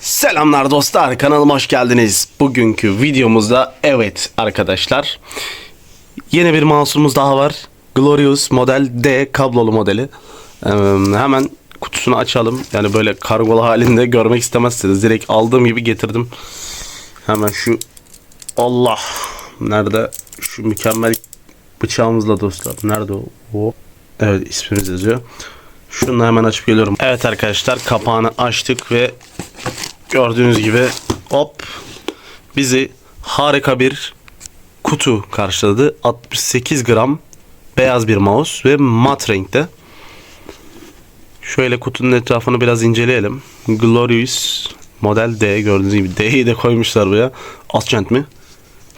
Selamlar dostlar kanalıma hoş geldiniz. Bugünkü videomuzda evet arkadaşlar yeni bir mouse'umuz daha var. Glorious model D kablolu modeli. Ee, hemen kutusunu açalım. Yani böyle kargolu halinde görmek istemezseniz direkt aldığım gibi getirdim. Hemen şu Allah nerede şu mükemmel bıçağımızla dostlar. Nerede o? o? Evet ismimiz yazıyor. Şunu hemen açıp geliyorum. Evet arkadaşlar kapağını açtık ve gördüğünüz gibi hop bizi harika bir kutu karşıladı. 68 gram beyaz bir mouse ve mat renkte. Şöyle kutunun etrafını biraz inceleyelim. Glorious model D gördüğünüz gibi D'yi de koymuşlar buraya. Ascent mi?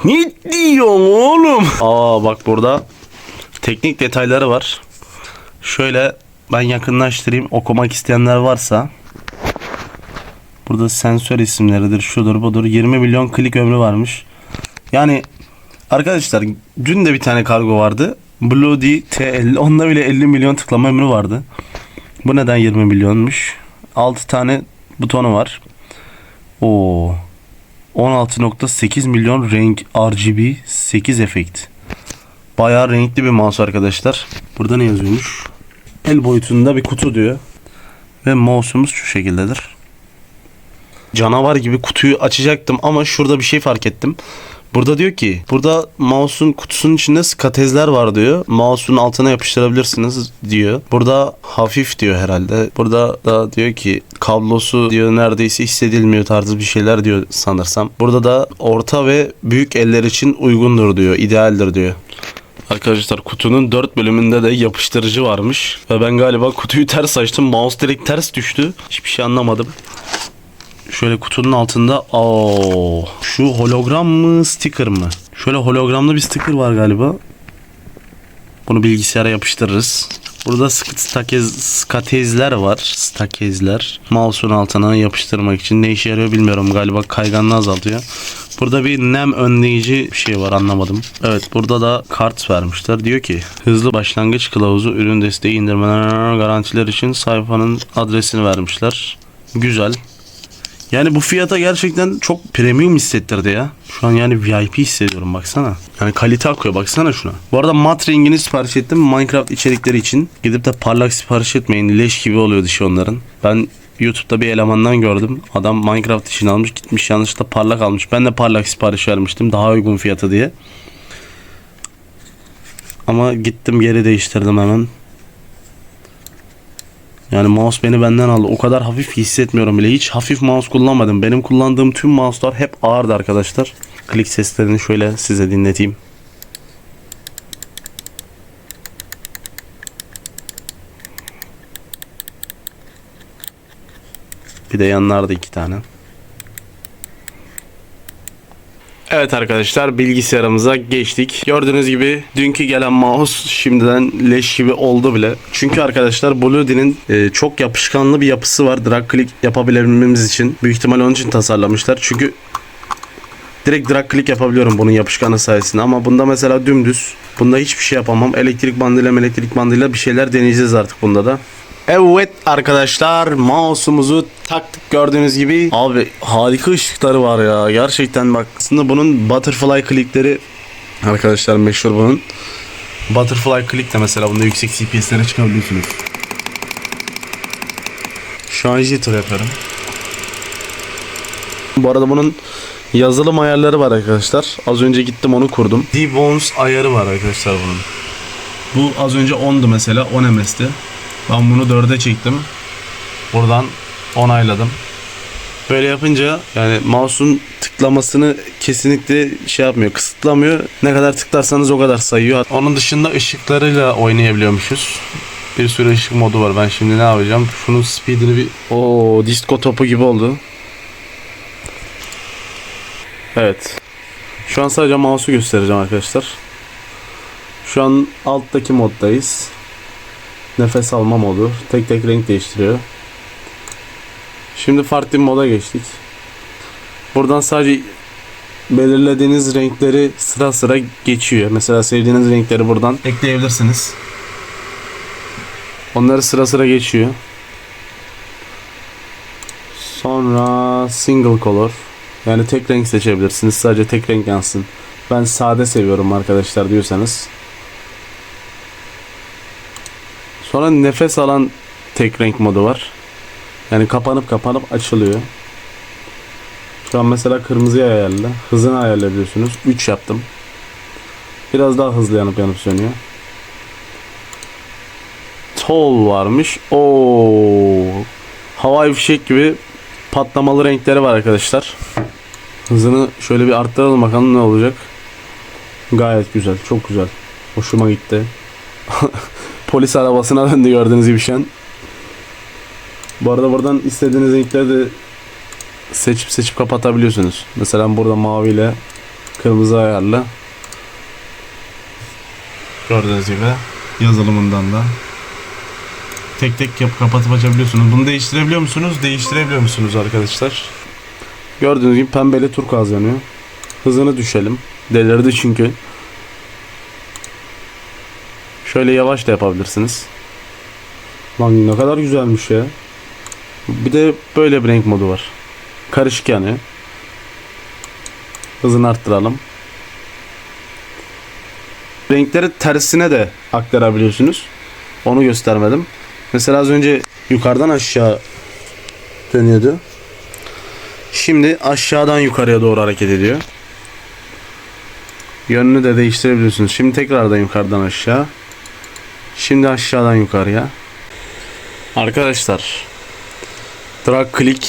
Ne diyorsun oğlum? Aa bak burada teknik detayları var. Şöyle ben yakınlaştırayım. Okumak isteyenler varsa Burada sensör isimleridir, şudur budur. 20 milyon klik ömrü varmış. Yani arkadaşlar dün de bir tane kargo vardı. Bloody T50. Onda bile 50 milyon tıklama ömrü vardı. Bu neden 20 milyonmuş? 6 tane butonu var. Oo. 16.8 milyon renk RGB 8 efekt. Bayağı renkli bir mouse arkadaşlar. Burada ne yazıyormuş? El boyutunda bir kutu diyor. Ve mouse'umuz şu şekildedir canavar gibi kutuyu açacaktım ama şurada bir şey fark ettim. Burada diyor ki burada mouse'un kutusunun içinde skatezler var diyor. Mouse'un altına yapıştırabilirsiniz diyor. Burada hafif diyor herhalde. Burada da diyor ki kablosu diyor neredeyse hissedilmiyor tarzı bir şeyler diyor sanırsam. Burada da orta ve büyük eller için uygundur diyor. idealdir diyor. Arkadaşlar kutunun 4 bölümünde de yapıştırıcı varmış. Ve ben galiba kutuyu ters açtım. Mouse direkt ters düştü. Hiçbir şey anlamadım. Şöyle kutunun altında o şu hologram mı sticker mı? Şöyle hologramlı bir sticker var galiba. Bunu bilgisayara yapıştırırız. Burada stakez, skatezler var. Stakezler. Mouse'un altına yapıştırmak için ne işe yarıyor bilmiyorum. Galiba kayganlığı azaltıyor. Burada bir nem önleyici şey var anlamadım. Evet burada da kart vermişler. Diyor ki hızlı başlangıç kılavuzu ürün desteği indirmeler garantiler için sayfanın adresini vermişler. Güzel. Yani bu fiyata gerçekten çok premium hissettirdi ya. Şu an yani VIP hissediyorum baksana. Yani kalite akıyor baksana şuna. Bu arada mat rengini sipariş ettim Minecraft içerikleri için. Gidip de parlak sipariş etmeyin. Leş gibi oluyor dışı onların. Ben YouTube'da bir elemandan gördüm. Adam Minecraft için almış gitmiş yanlışlıkla parlak almış. Ben de parlak sipariş vermiştim daha uygun fiyatı diye. Ama gittim geri değiştirdim hemen. Yani mouse beni benden aldı. O kadar hafif hissetmiyorum bile. Hiç hafif mouse kullanmadım. Benim kullandığım tüm mouse'lar hep ağırdı arkadaşlar. Klik seslerini şöyle size dinleteyim. Bir de yanlarda iki tane. Evet arkadaşlar bilgisayarımıza geçtik. Gördüğünüz gibi dünkü gelen mouse şimdiden leş gibi oldu bile. Çünkü arkadaşlar Bluedy'nin e, çok yapışkanlı bir yapısı var. Drag click yapabilmemiz için. Büyük ihtimal onun için tasarlamışlar. Çünkü direkt drag click yapabiliyorum bunun yapışkanı sayesinde ama bunda mesela dümdüz. Bunda hiçbir şey yapamam. Elektrik bandıyla elektrik bandıyla bir şeyler deneyeceğiz artık bunda da. Evet arkadaşlar mouse'umuzu taktık gördüğünüz gibi. Abi harika ışıkları var ya. Gerçekten bak aslında bunun butterfly clickleri arkadaşlar meşhur bunun. Butterfly click de mesela bunda yüksek CPS'lere çıkabiliyorsunuz. Şu an jitter yapıyorum. Bu arada bunun yazılım ayarları var arkadaşlar. Az önce gittim onu kurdum. D-Bones ayarı var arkadaşlar bunun. Bu az önce 10'du mesela 10 MS'ti. Ben bunu 4'e çektim. Buradan onayladım. Böyle yapınca yani mouse'un tıklamasını kesinlikle şey yapmıyor, kısıtlamıyor. Ne kadar tıklarsanız o kadar sayıyor. Onun dışında ışıklarıyla oynayabiliyormuşuz. Bir sürü ışık modu var. Ben şimdi ne yapacağım? Şunun speedini bir... Oo, disco topu gibi oldu. Evet. Şu an sadece mouse'u göstereceğim arkadaşlar. Şu an alttaki moddayız. Nefes alma modu. Tek tek renk değiştiriyor. Şimdi farklı bir moda geçtik. Buradan sadece belirlediğiniz renkleri sıra sıra geçiyor. Mesela sevdiğiniz renkleri buradan ekleyebilirsiniz. Onları sıra sıra geçiyor. Sonra Sonra single color. Yani tek renk seçebilirsiniz. Sadece tek renk yansın. Ben sade seviyorum arkadaşlar diyorsanız. Sonra nefes alan tek renk modu var. Yani kapanıp kapanıp açılıyor. Şu an mesela kırmızıya ayarla. Hızını ayarlayabiliyorsunuz. 3 yaptım. Biraz daha hızlı yanıp yanıp sönüyor. Tall varmış. Oo. Havai fişek gibi patlamalı renkleri var arkadaşlar. Hızını şöyle bir arttıralım bakalım ne olacak. Gayet güzel. Çok güzel. Hoşuma gitti. Polis arabasına döndü gördüğünüz gibi şu an. Bu arada buradan istediğiniz renkleri de seçip seçip kapatabiliyorsunuz. Mesela burada mavi ile kırmızı ayarlı. Gördüğünüz gibi yazılımından da tek tek yap kapatıp açabiliyorsunuz. Bunu değiştirebiliyor musunuz? Değiştirebiliyor musunuz arkadaşlar? Gördüğünüz gibi pembeli turkuaz yanıyor. Hızını düşelim. Delirdi çünkü. Şöyle yavaş da yapabilirsiniz. Lan ne kadar güzelmiş ya. Bir de böyle bir renk modu var. Karışık yani. Hızını arttıralım. Renkleri tersine de aktarabiliyorsunuz. Onu göstermedim. Mesela az önce yukarıdan aşağı dönüyordu. Şimdi aşağıdan yukarıya doğru hareket ediyor. Yönünü de değiştirebiliyorsunuz. Şimdi tekrardan yukarıdan aşağı. Şimdi aşağıdan yukarıya. Arkadaşlar drag click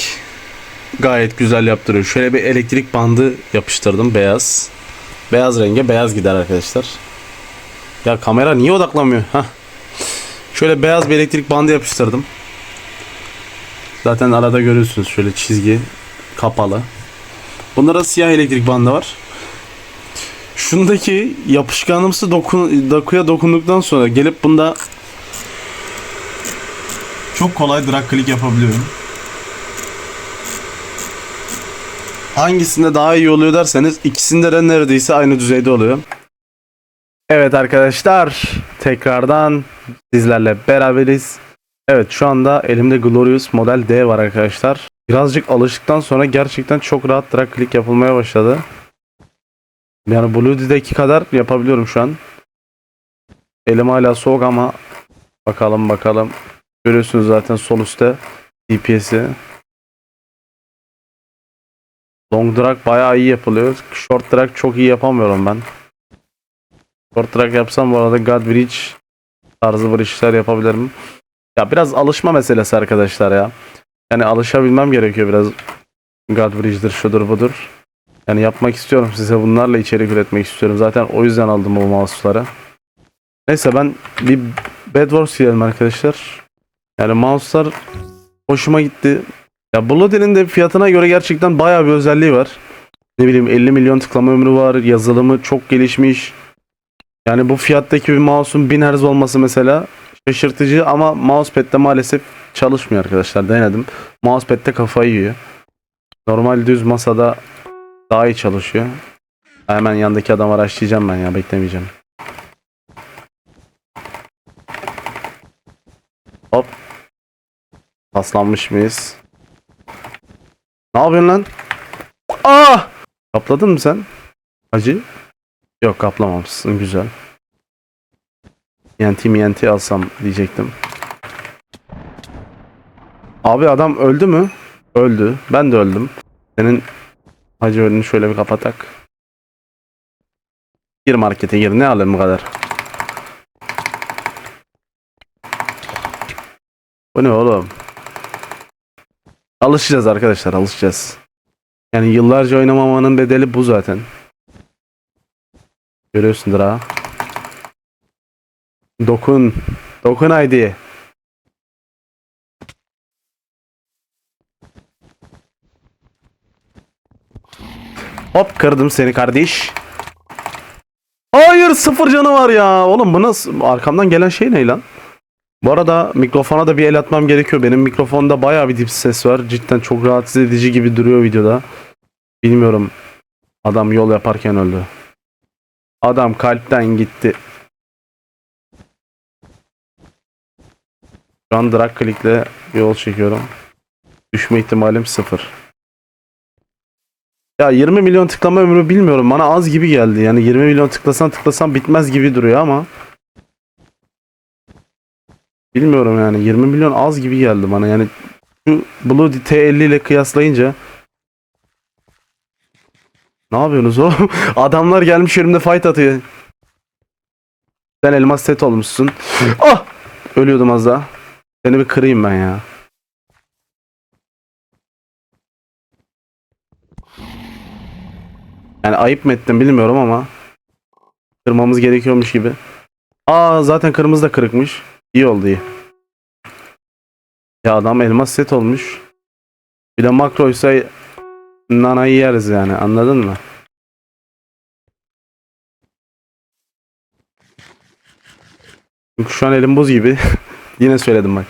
gayet güzel yaptırıyor. Şöyle bir elektrik bandı yapıştırdım beyaz. Beyaz renge beyaz gider arkadaşlar. Ya kamera niye odaklamıyor? Hah. Şöyle beyaz bir elektrik bandı yapıştırdım. Zaten arada görüyorsunuz şöyle çizgi kapalı. Bunlarda siyah elektrik bandı var. Şundaki yapışkanımsı dokun, dokuya dokunduktan sonra gelip bunda çok kolay drag click yapabiliyorum. Hangisinde daha iyi oluyor derseniz ikisinde de neredeyse aynı düzeyde oluyor. Evet arkadaşlar tekrardan sizlerle beraberiz. Evet şu anda elimde Glorious Model D var arkadaşlar. Birazcık alıştıktan sonra gerçekten çok rahat drag click yapılmaya başladı. Yani Blue'deki kadar yapabiliyorum şu an. Elim hala soğuk ama bakalım bakalım. Görüyorsunuz zaten sol üstte DPS'i. Long drag bayağı iyi yapılıyor. Short drag çok iyi yapamıyorum ben. Short drag yapsam bu arada God Bridge tarzı bridge'ler yapabilirim. Ya biraz alışma meselesi arkadaşlar ya. Yani alışabilmem gerekiyor biraz. God Bridge'dir şudur budur. Yani yapmak istiyorum size bunlarla içerik üretmek istiyorum. Zaten o yüzden aldım bu mouse'ları. Neyse ben bir Bed Wars yiyelim arkadaşlar. Yani mouse'lar hoşuma gitti. Ya Bloody'nin de fiyatına göre gerçekten bayağı bir özelliği var. Ne bileyim 50 milyon tıklama ömrü var. Yazılımı çok gelişmiş. Yani bu fiyattaki bir mouse'un 1000 Hz olması mesela şaşırtıcı ama mousepad'de maalesef çalışmıyor arkadaşlar. Denedim. Mousepad'de kafayı yiyor. Normal düz masada daha iyi çalışıyor. Hemen yandaki adamı araştıracağım ben ya beklemeyeceğim. Hop. Paslanmış mıyız? Ne yapıyorsun lan? Aa! Kapladın mı sen? Hacı? Yok kaplamamışsın güzel. TNT MNT alsam diyecektim. Abi adam öldü mü? Öldü. Ben de öldüm. Senin hacı önünü şöyle bir kapatak. Gir markete gir. Ne alırım bu kadar? Bu ne oğlum? Alışacağız arkadaşlar alışacağız. Yani yıllarca oynamamanın bedeli bu zaten. Görüyorsundur ha. Dokun. Dokun haydi. Hop kırdım seni kardeş. Hayır sıfır canı var ya. Oğlum bu nasıl? Arkamdan gelen şey ne lan? Bu arada mikrofona da bir el atmam gerekiyor. Benim mikrofonda bayağı bir dip ses var. Cidden çok rahatsız edici gibi duruyor videoda. Bilmiyorum. Adam yol yaparken öldü. Adam kalpten gitti. Şu an drag click'le yol çekiyorum. Düşme ihtimalim sıfır. Ya 20 milyon tıklama ömrü bilmiyorum. Bana az gibi geldi. Yani 20 milyon tıklasan tıklasan bitmez gibi duruyor ama. Bilmiyorum yani. 20 milyon az gibi geldi bana. Yani şu Blue T50 ile kıyaslayınca ne yapıyorsunuz oğlum? Adamlar gelmiş önümde fight atıyor. Sen elmas set olmuşsun. ah! Ölüyordum az daha. Seni bir kırayım ben ya. Yani ayıp mı ettim bilmiyorum ama kırmamız gerekiyormuş gibi. Aa zaten kırmızı da kırıkmış. İyi oldu iyi. Ya adam elmas set olmuş. Bir de makroysa nanayı yeriz yani anladın mı? Çünkü şu an elim buz gibi. Yine söyledim bak.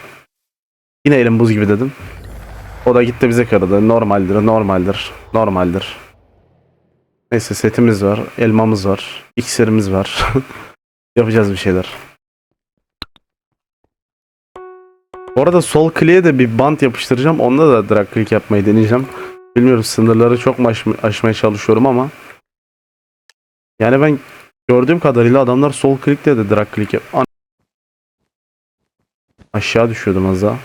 Yine elim buz gibi dedim. O da gitti bize kırdı. Normaldir, normaldir, normaldir. Neyse setimiz var, elmamız var, iksirimiz var. Yapacağız bir şeyler. Bu arada sol kliğe de bir bant yapıştıracağım. Onda da drag click yapmayı deneyeceğim. Bilmiyorum sınırları çok aşm- aşmaya çalışıyorum ama. Yani ben gördüğüm kadarıyla adamlar sol klikle de drag click yap. Aşağı düşüyordum az daha.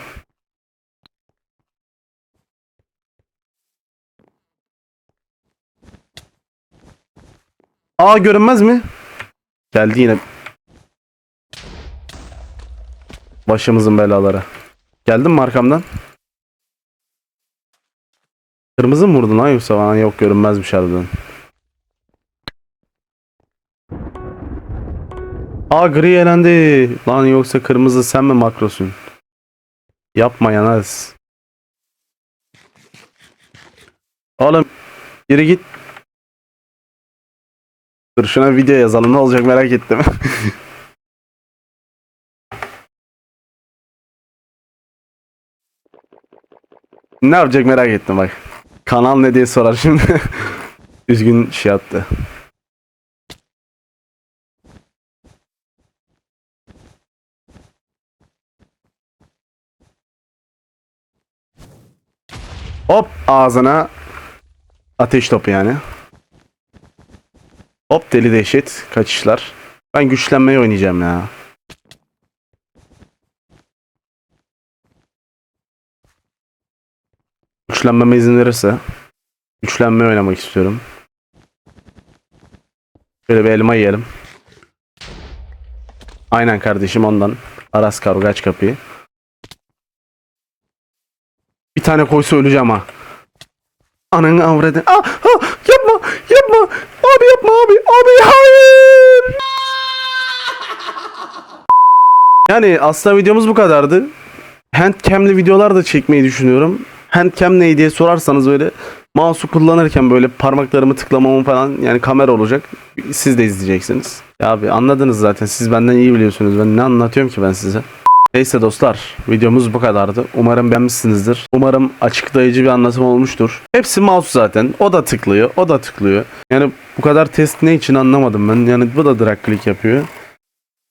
Aa görünmez mi? Geldi yine. Başımızın belaları. Geldin mi arkamdan? Kırmızı mı vurdun lan yoksa bana yok görünmezmiş harbiden. Aa gri elendi. Lan yoksa kırmızı sen mi makrosun? Yapma yanarız. Oğlum geri git. Dur şuna video yazalım ne olacak merak ettim. ne yapacak merak ettim bak. Kanal ne diye sorar şimdi. Üzgün şey attı. Hop ağzına ateş topu yani. Hop deli dehşet kaçışlar. Ben güçlenmeyi oynayacağım ya. Güçlenmeme izin verirse güçlenmeyi oynamak istiyorum. Şöyle bir elma yiyelim. Aynen kardeşim ondan. Aras kargo aç kapıyı. Bir tane koysa öleceğim ha. Ananı avradı. Ah, ah, yapma, yapma. Abi yapma abi. Abi hayır. Yani aslında videomuz bu kadardı. Handcam'li videolar da çekmeyi düşünüyorum. Handcam ne diye sorarsanız böyle mouse'u kullanırken böyle parmaklarımı tıklamamı falan yani kamera olacak. Siz de izleyeceksiniz. Ya abi anladınız zaten. Siz benden iyi biliyorsunuz. Ben ne anlatıyorum ki ben size. Neyse dostlar videomuz bu kadardı. Umarım beğenmişsinizdir. Umarım açıklayıcı bir anlatım olmuştur. Hepsi mouse zaten. O da tıklıyor. O da tıklıyor. Yani bu kadar test ne için anlamadım ben. Yani bu da drag click yapıyor.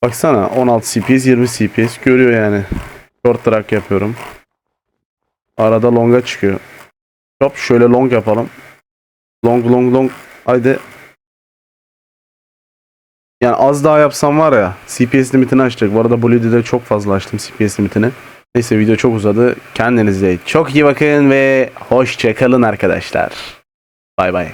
Baksana 16 CPS 20 CPS görüyor yani. Short drag yapıyorum. Arada longa çıkıyor. Hop şöyle long yapalım. Long long long. Haydi. Yani az daha yapsam var ya CPS limitini açacak. Bu arada Blue'de çok fazla açtım CPS limitini. Neyse video çok uzadı. Kendinize çok iyi bakın ve hoşçakalın arkadaşlar. Bay bay.